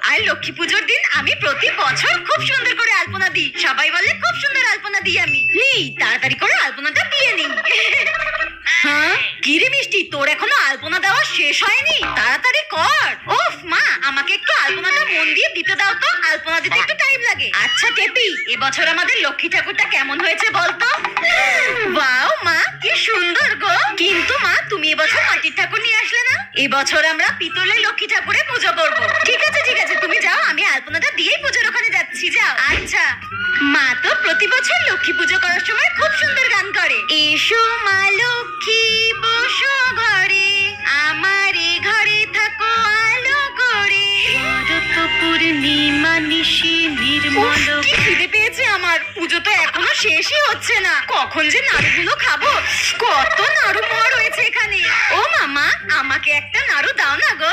আর লক্ষ্মী পুজোর দিন আমি প্রতি বছর খুব সুন্দর করে আলপনা দিই। সবাই বলে খুব সুন্দর আলপনা দিই আমি। নেই তাড়াতাড়ি করে আলপনাটা দিয়ে নিই। হ্যাঁ? কি রে মিষ্টি তোর এখনও আলপনা দেওয়া শেষ হয়নি? তাড়াতাড়ি কর। ওফ মা আমাকে একটু আলপনাটা মন দিয়ে দিতে দাও তো আলপনা দিতে একটু টাইম লাগে। আচ্ছা কেপি এবছর আমাদের লক্ষ্মী ঠাকুরটা কেমন হয়েছে বলতো? ওয়াও মা কি সুন্দর গো। কিন্তু মা তুমি এবছর মাটির ঠাকুর নিয়ে আসলে না? এবছর আমরা পিতলের লক্ষ্মী ঠাকুরে পুজো করব। লক্ষ্মী পুজো করার সময় খুব সুন্দর গান করে। এসো মা লক্ষ্মী বসো ঘরে। আমার এ ঘরে থাকো আলো করে। শরৎ পূর্ণিমা নিশি নির্মল কি খিদে পেয়েছে আমার। পুজো তো এখনও শেষই হচ্ছে না। কখন যে নাড়ুগুলো খাব? কত নাড়ু মোয়া রয়েছে এখানে। ও মামা আমাকে একটা নাড়ু দাও না গো।